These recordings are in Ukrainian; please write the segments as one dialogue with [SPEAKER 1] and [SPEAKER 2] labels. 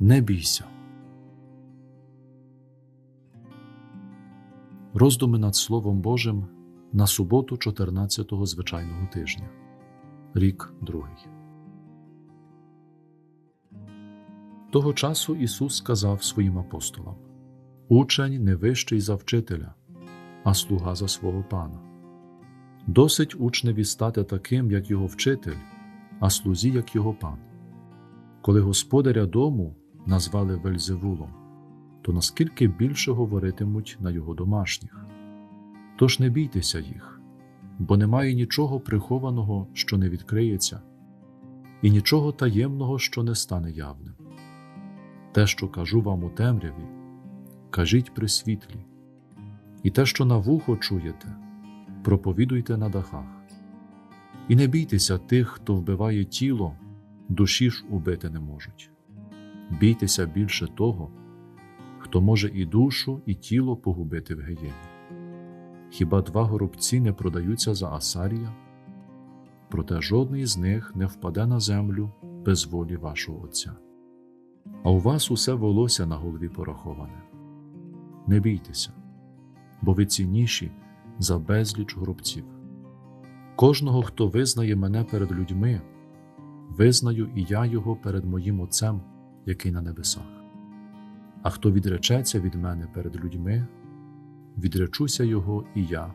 [SPEAKER 1] Не бійся. Роздуми над Словом Божим на суботу 14-го звичайного тижня. Рік другий. Того часу Ісус сказав своїм апостолам: Учень не вищий за вчителя, а слуга за свого пана. Досить учневі стати таким, як його вчитель, а слузі, як його пан. Коли господаря дому назвали Вельзевулом, то наскільки більше говоритимуть на його домашніх. Тож не бійтеся їх, бо немає нічого прихованого, що не відкриється, і нічого таємного, що не стане явним. Те, що кажу вам у темряві, кажіть при світлі, і те, що на вухо чуєте, проповідуйте на дахах. І не бійтеся тих, хто вбиває тіло, душі ж убити не можуть. Бійтеся більше того, хто може і душу, і тіло погубити в геєні. Хіба два горобці не продаються за Асарія? Проте жодний з них не впаде на землю без волі вашого Отця. А у вас усе волосся на голові пораховане. Не бійтеся, бо ви цінніші за безліч горобців. Кожного, хто визнає мене перед людьми, визнаю і я його перед моїм Отцем, який на небесах. А хто відречеться від мене перед людьми, відречуся його і я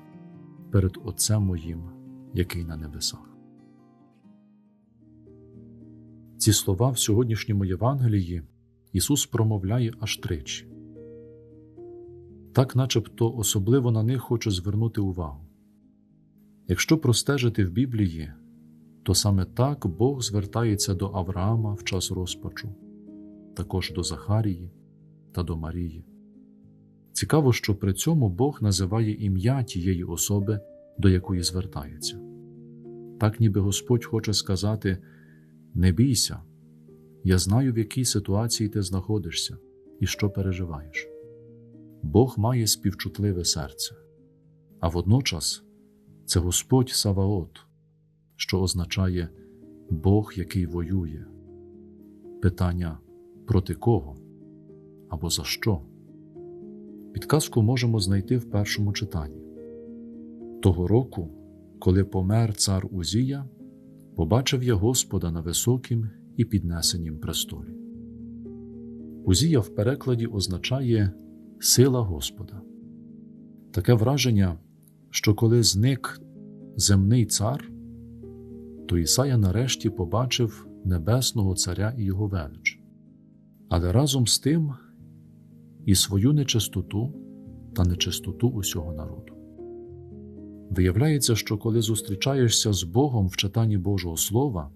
[SPEAKER 1] перед Отцем моїм, який на небесах. Ці слова в сьогоднішньому Євангелії Ісус промовляє аж тричі. Так, начебто, особливо на них хочу звернути увагу. Якщо простежити в Біблії, то саме так Бог звертається до Авраама в час розпачу, також до Захарії та до Марії. Цікаво, що при цьому Бог називає ім'я тієї особи, до якої звертається. Так, ніби Господь хоче сказати: Не бійся, я знаю, в якій ситуації ти знаходишся і що переживаєш. Бог має співчутливе серце, а водночас це Господь Саваот, що означає Бог, який воює. Питання проти кого або за що? Підказку можемо знайти в першому читанні. Того року, коли помер цар Узія, побачив я Господа на високім і піднесенім престолі. Узія в перекладі означає сила Господа. Таке враження, що коли зник земний цар, то Ісая нарешті побачив небесного царя і його велич, але разом з тим і свою нечистоту та нечистоту усього народу. Виявляється, що коли зустрічаєшся з Богом в читанні Божого Слова,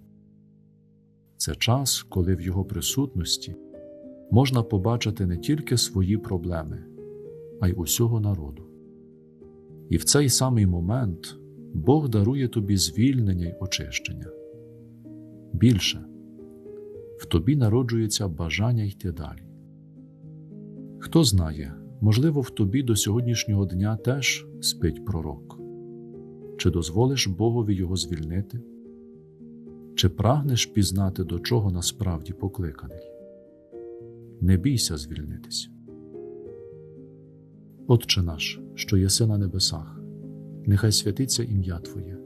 [SPEAKER 1] це час, коли в Його присутності можна побачити не тільки свої проблеми, а й усього народу. І в цей самий момент Бог дарує тобі звільнення й очищення. Більше в тобі народжується бажання йти далі. Хто знає, можливо, в тобі до сьогоднішнього дня теж спить пророк. Чи дозволиш Богові його звільнити? Чи прагнеш пізнати, до чого насправді покликаний? Не бійся звільнитися. Отче наш, що єси на небесах, нехай святиться ім'я Твоє,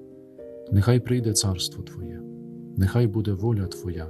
[SPEAKER 1] нехай прийде царство Твоє, нехай буде воля Твоя,